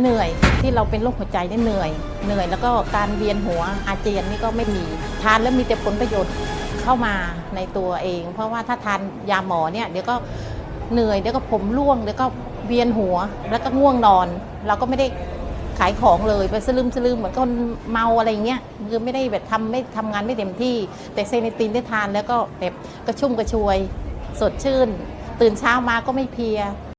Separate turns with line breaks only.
เหนื่อยที่เราเป็นโรคหัวใจเนี่ยเหนื่อย เหนื่อยแล้วก็การเวียนหัวอาเจียนนี่ก็ไม่มีทานแล้วมีแต่ผลประโยชน์เข้ามาในตัวเอง เพราะว่าถ้าทานยาหมอเนี่ยเดี๋ยวก็เหนื่อยเดี๋ยวก็ผมร่วงเดี๋ยวก็เวียนหัวแล้วก็ง่วงนอน เราก็ไม่ได้ขายของเลยไปสลืมสลืมเหมือนคนเมาอะไรเงี้ยคือไม่ได้แบบทำไม่ทำงานไม่เต็มที่ แต่เซนิตินได้ทานแล้วก็แบบกระชุ่มกระชวย สดชื่น ตื่นเช้ามาก็ไม่เพลีย